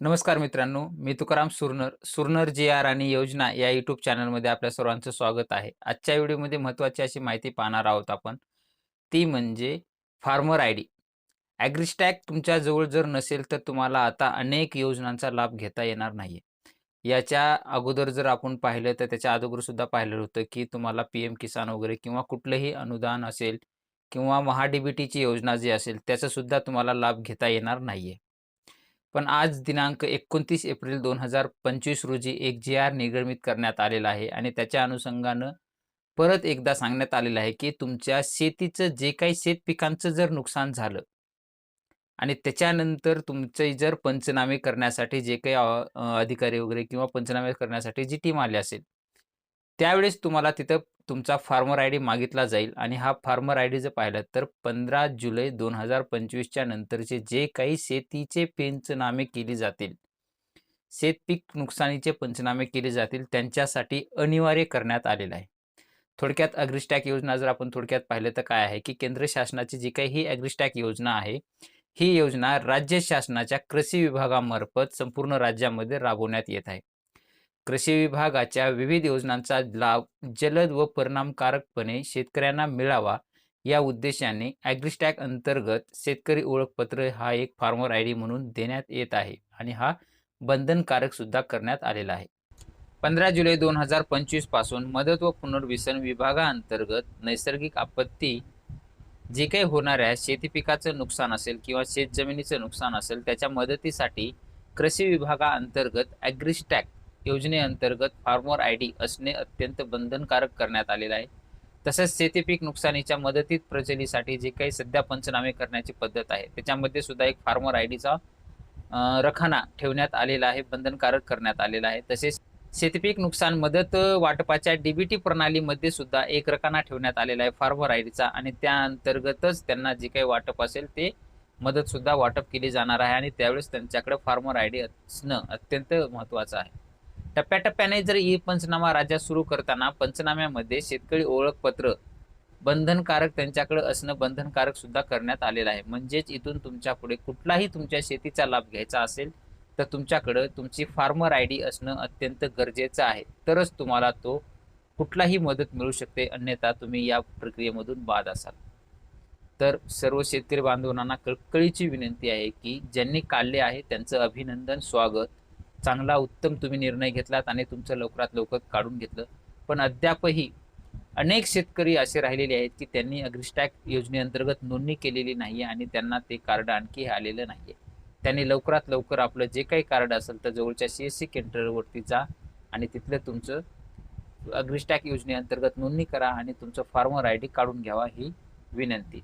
नमस्कार मित्रांनो मी तुकाराम सुरनर सुरनर जी आर आणि योजना या यूट्यूब चॅनलमध्ये आपल्या सर्वांचं स्वागत आहे. आजच्या व्हिडिओमध्ये महत्त्वाची अशी माहिती पाहणार आहोत आपण. ती म्हणजे फार्मर आय डी. ॲग्रिस्टॅक तुमच्याजवळ जर नसेल तर तुम्हाला आता अनेक योजनांचा लाभ घेता येणार नाही याच्या अगोदर जर आपण पाहिलं तर त्याच्या अगोदरसुद्धा पाहिलं होतं की तुम्हाला पी एम किसान वगैरे किंवा कुठलंही अनुदान असेल किंवा महाडीबीटीची टीची योजना जी असेल त्याचासुद्धा तुम्हाला लाभ घेता येणार नाही आहे पण आज दिनांक एकोणतीस एप्रिल दोन हजार पंचवीस रोजी एक जी आर निर्गमित करण्यात आलेला आहे आणि त्याच्या अनुषंगानं परत एकदा सांगण्यात आलेलं आहे की तुमच्या शेतीचं जे काही शेत पिकांचं जर नुकसान झालं आणि त्याच्यानंतर तुमचे जर पंचनामे करण्यासाठी जे काही अधिकारी वगैरे किंवा पंचनामे करण्यासाठी जी टीम आली असेल त्यावेळेस तुम्हाला तिथं तुमचा फार्मर आय डी मागितला जाईल आणि हा फार्मर आय डी जर पाहिलं तर पंधरा जुलै दोन हजार पंचवीसच्या नंतरचे जे काही शेतीचे पंचनामे केले जातील शेतपीक नुकसानीचे पंचनामे केले जातील त्यांच्यासाठी अनिवार्य करण्यात आलेलं आहे. थोडक्यात अग्रिस्टॅक योजना जर आपण थोडक्यात पाहिलं तर काय आहे की केंद्र शासनाची जी काही ही अग्रिस्टॅक योजना आहे ही योजना राज्य शासनाच्या कृषी विभागामार्फत संपूर्ण राज्यामध्ये राबवण्यात येत आहे. कृषी विभागाच्या विविध योजनांचा लाभ जलद व परिणामकारकपणे शेतकऱ्यांना मिळावा या उद्देशाने ॲग्रिस्टॅक अंतर्गत शेतकरी ओळखपत्र हा एक फार्मर आय डी म्हणून देण्यात येत आहे आणि हा बंधनकारक सुद्धा करण्यात आलेला आहे. पंधरा जुलै दोन हजार पंचवीसपासून मदत व पुनर्वसन विभागाअंतर्गत नैसर्गिक आपत्ती जे काही होणाऱ्या शेती पिकाचं नुकसान असेल किंवा शेतजमिनीचं नुकसान असेल त्याच्या मदतीसाठी कृषी विभागाअंतर्गत ॲग्रिस्टॅक योजनेअंतर्गत फार्मर आय डी असणे अत्यंत बंधनकारक करण्यात आलेलं आहे. तसंच शेतीपीक नुकसानीच्या मदतीत प्रचलीसाठी जे काही सध्या पंचनामे करण्याची पद्धत आहे त्याच्यामध्ये सुद्धा एक फार्मर आय डीचा रखाना ठेवण्यात आलेला आहे बंधनकारक करण्यात आलेला आहे. तसेच शेतीपीक नुकसान मदत वाटपाच्या डीबीटी प्रणालीमध्ये सुद्धा एक रकाना ठेवण्यात आलेला आहे फार्मर आय डीचा आणि त्या अंतर्गतच त्यांना जे काही वाटप असेल ते मदत सुद्धा वाटप केली जाणार आहे आणि त्यावेळेस त्यांच्याकडे फार्मर आय डी असणं अत्यंत महत्त्वाचं आहे. टप्प्याटप्प्याने जर ई पंचनामा राज्यात सुरू करताना पंचनाम्यामध्ये शेतकरी ओळखपत्र बंधनकारक त्यांच्याकडे असणं बंधनकारक सुद्धा करण्यात आलेलं आहे. म्हणजेच इथून तुमच्यापुढे कुठलाही तुमच्या शेतीचा लाभ घ्यायचा असेल तर तुमच्याकडं तुमची फार्मर आय डी असणं अत्यंत गरजेचं आहे. तरच तुम्हाला तो कुठलाही मदत मिळू शकते अन्यथा तुम्ही या प्रक्रियेमधून बाद असाल. तर सर्व शेतकरी बांधवांना कळकळीची विनंती आहे की ज्यांनी काढले आहे त्यांचं अभिनंदन स्वागत. चांगला उत्तम तुम्ही निर्णय घेतलात आणि तुमचं लवकरात लवकर काढून घेतलं. पण अद्यापही अनेक शेतकरी असे राहिलेले आहेत की त्यांनी अग्रिस्टॅक योजनेअंतर्गत नोंदणी केलेली नाही आणि त्यांना ते कार्ड आणखी आलेलं नाही आहे त्यांनी लवकरात लवकर आपलं जे काही कार्ड असेल तर जवळच्या सी एस सी केंद्रावरती जा आणि तिथलं तुमचं अग्रिस्टॅक योजनेअंतर्गत नोंदणी करा आणि तुमचं फार्मर आय डी काढून घ्यावा ही विनंती.